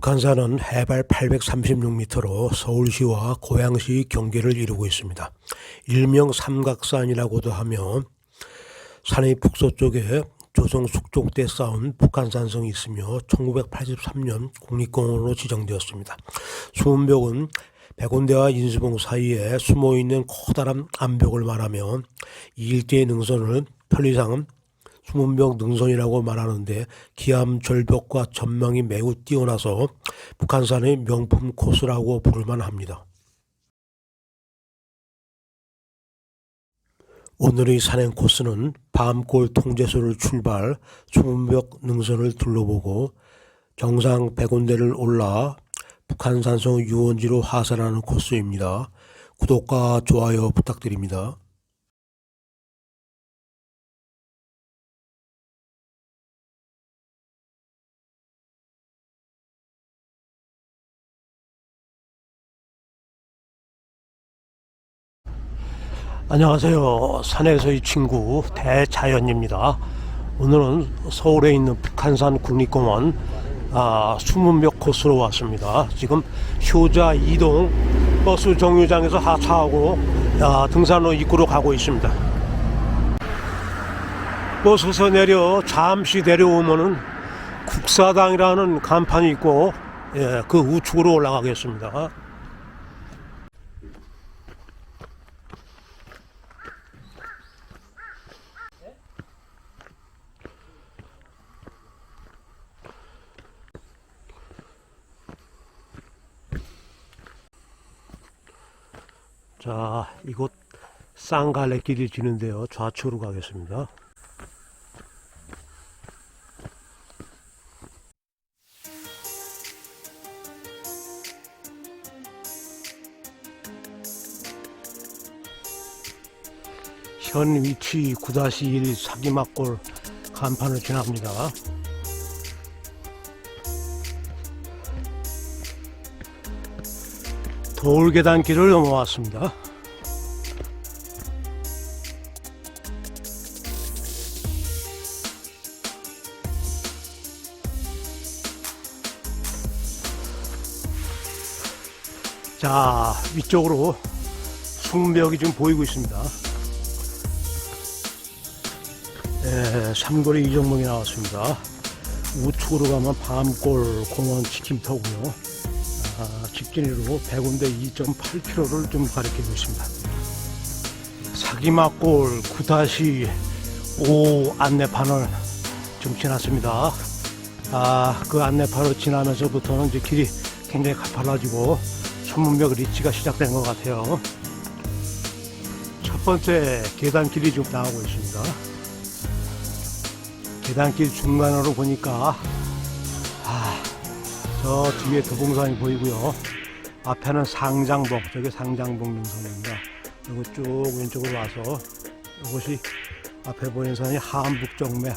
북한산은 해발 836m로 서울시와 고양시 경계를 이루고 있습니다. 일명 삼각산이라고도 하며 산의 북서쪽에 조선 숙종 때 쌓은 북한산성이 있으며 1983년 국립공원으로 지정되었습니다. 수문벽은 백운대와 인수봉 사이에 숨어 있는 커다란 암벽을 말하며 이 일대의 능선을 편리상 수문벽 능선이라고 말하는데 기암 절벽과 전망이 매우 뛰어나서 북한산의 명품 코스라고 부를만 합니다. 오늘의 산행 코스는 밤골 통제소를 출발 수문벽 능선을 둘러보고 정상 백운대를 올라 북한산성 유원지로 하산하는 코스입니다. 구독과 좋아요 부탁드립니다. 안녕하세요. 산에서의 친구 대자연입니다. 오늘은 서울에 있는 북한산 국립공원 아, 수문벽 코스로 왔습니다. 지금 효자 이동 버스 정류장에서 하차하고 아, 등산로 입구로 가고 있습니다. 버스에서 내려 잠시 내려오면은 국사당이라는 간판이 있고 예, 그 우측으로 올라가겠습니다. 자, 이곳 쌍갈래길이 지는데요. 좌측으로 가겠습니다. 현 위치 9-1 사기막골 간판을 지납니다. 돌계단길을 넘어왔습니다. 자, 위쪽으로 숭벽이 좀 보이고 있습니다. 예, 삼거리 이정목이 나왔습니다. 우측으로 가면 밤골 공원 치킨터고요. 아, 직진으로 100군데 2.8km를 좀 가리키고 있습니다. 사기막골 9-5 안내판을 좀 지났습니다. 아, 그 안내판을 지나면서부터는 이제 길이 굉장히 가팔라지고 천문벽 리치가 시작된 것 같아요. 첫 번째 계단길이 좀 나오고 있습니다. 계단길 중간으로 보니까 아, 저 뒤에 도봉산이 보이고요. 앞에는 상장봉, 저게 상장봉 능선입니다. 이거 쭉 왼쪽으로 와서 이것이 앞에 보이는 산이 한북정맥,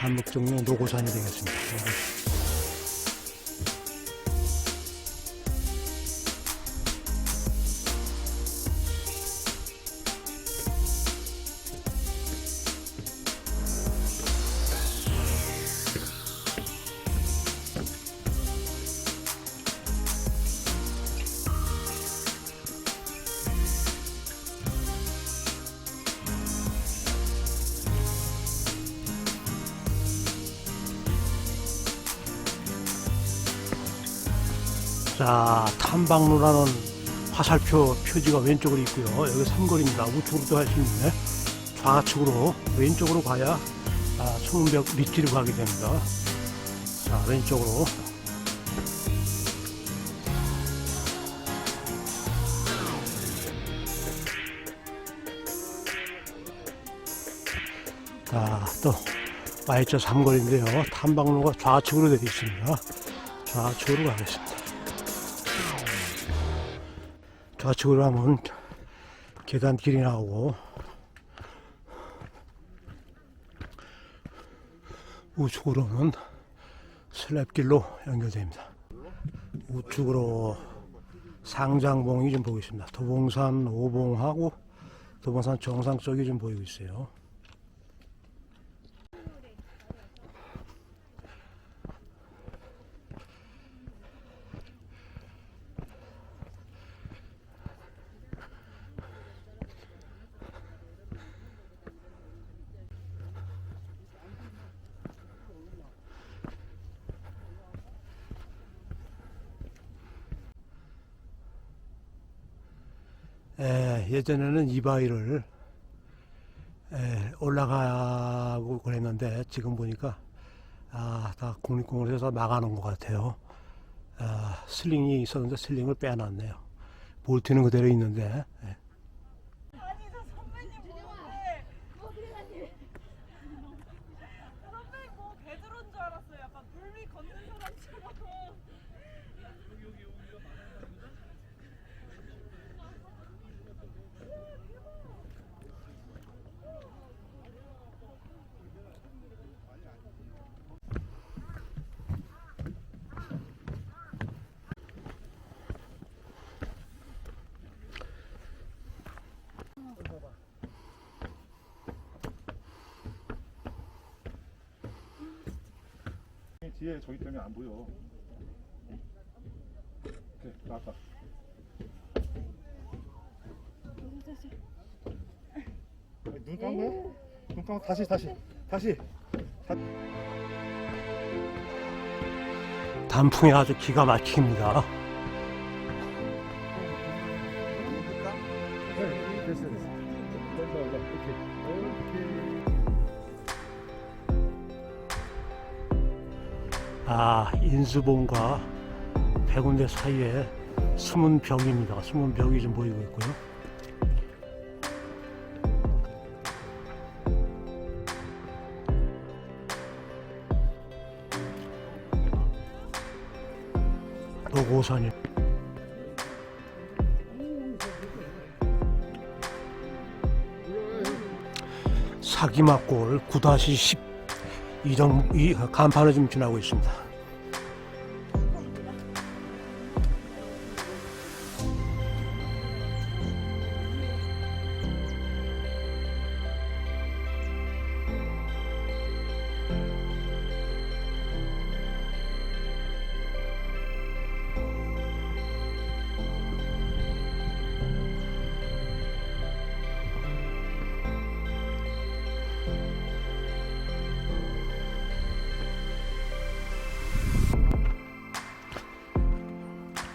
한북정맥 노고산이 되겠습니다. 자, 탐방로라는 화살표 표지가 왼쪽으로 있고요. 여기 삼거리입니다. 우측으로도 할 수 있는데 좌측으로 왼쪽으로 가야 아, 청문벽 밑길을 가게 됩니다. 자, 왼쪽으로 자, 또 Y자 삼거리인데요. 탐방로가 좌측으로 되어 있습니다. 좌측으로 가겠습니다. 좌측으로 하면 계단길이 나오고 우측으로는 슬랩길로 연결됩니다. 우측으로 상장봉이 좀 보이고 있습니다. 도봉산 오봉하고 도봉산 정상 쪽이 좀 보이고 있어요. 에, 예전에는 이 바위를 에, 올라가고 그랬는데 지금 보니까 아, 다 국립공원에서 막아놓은 것 같아요. 아, 슬링이 있었는데 슬링을 빼놨네요. 볼트는 그대로 있는데 예. 아니 저 선배님 보는데 선배님 뭐 개들어온 줄 알았어요. 약간 물위 걷는 사람처럼. 뒤에 저기 때문에 안 보여. 오케이, 나왔다. 눈 감고? 눈 감고 다시 다시 다시. 단풍이 아주 기가 막힙니다. 아, 인수봉과 백운대 사이에 숨은 벽입니다. 숨은 벽이 좀 보이고 있고요. 노고산이 사기막골 9-10 이정 이 간판을 좀 지나고 있습니다.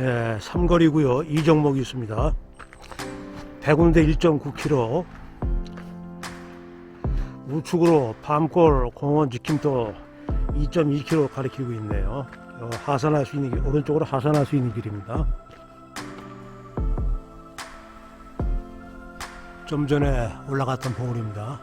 예, 삼거리고요. 이 종목이 있습니다. 100군데 1.9km. 우측으로 밤골 공원 지킴도 2.2km 가리키고 있네요. 어, 하산할 수 있는 길, 오른쪽으로 하산할 수 있는 길입니다. 좀 전에 올라갔던 봉우리입니다.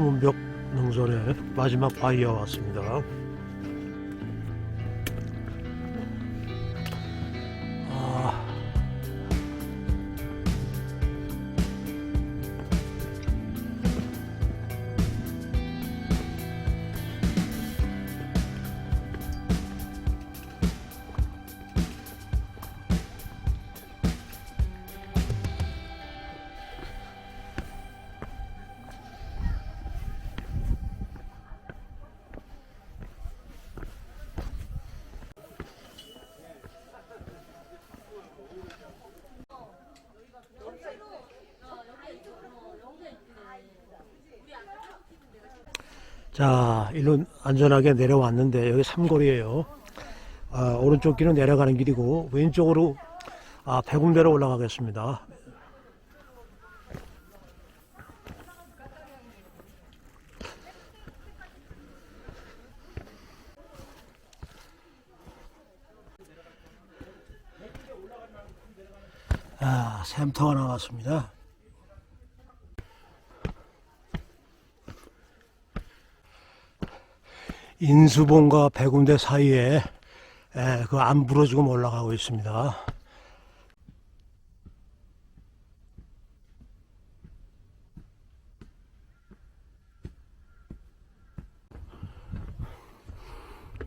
수문벽 능선의 마지막 바위에 왔습니다. 자, 일로 안전하게 내려왔는데 여기 삼거리예요. 아, 오른쪽 길은 내려가는 길이고 왼쪽으로 아, 백운대로 올라가겠습니다. 아, 샘터가 나왔습니다. 인수봉과 백운대 사이에 에, 그 안부로 지금 올라가고 있습니다.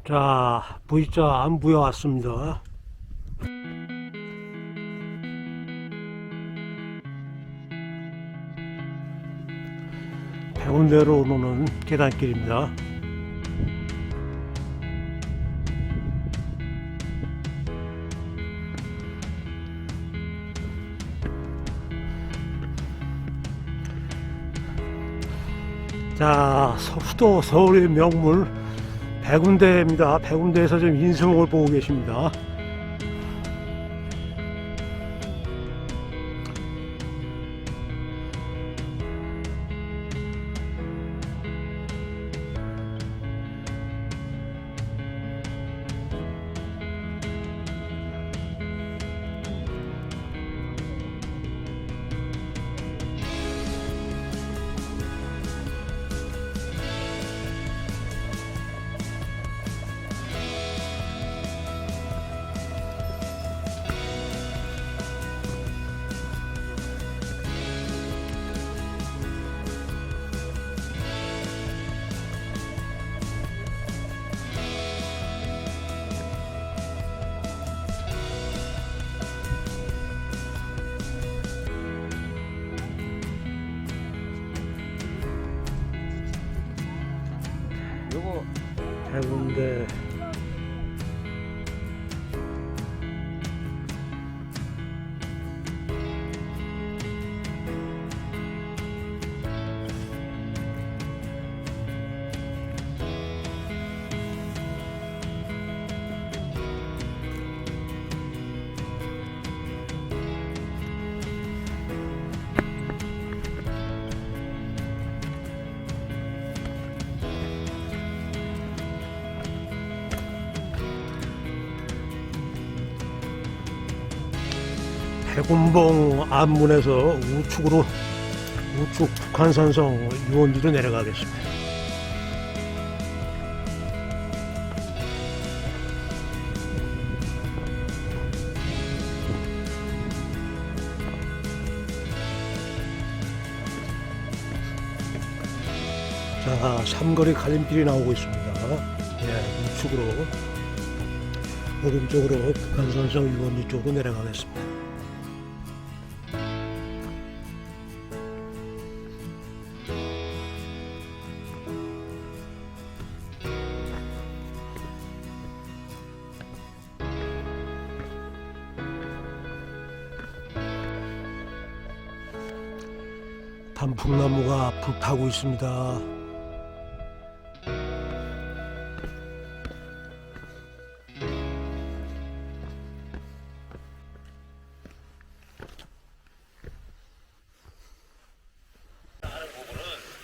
자, V자 안부에 왔습니다. 백운대로 오르는 계단길입니다. 자, 수도 서울의 명물 백운대입니다. 백운대에서 지금 인수목을 보고 계십니다. 백 백운봉 앞문에서 우측으로 우측 북한산성 유원지로 내려가겠습니다. 자, 삼거리 갈림길이 나오고 있습니다. 예, 우측으로 오른쪽으로 북한산성 유원지 쪽으로 내려가겠습니다. 단풍나무가 불타고 있습니다.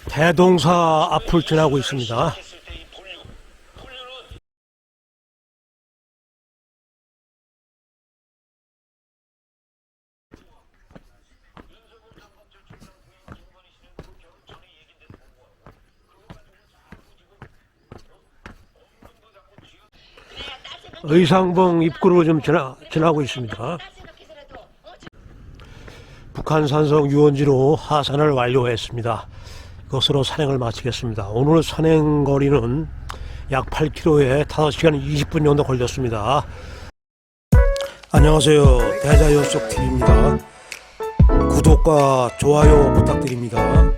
대동사 앞을 지나고 있습니다. 의상봉 입구로 좀 지나, 지나고 있습니다. 북한 산성 유원지로 하산을 완료했습니다. 이것으로 산행을 마치겠습니다. 오늘 산행 거리는 약 8km에 5시간 20분 정도 걸렸습니다. 안녕하세요. 대자연속 TV입니다. 구독과 좋아요 부탁드립니다.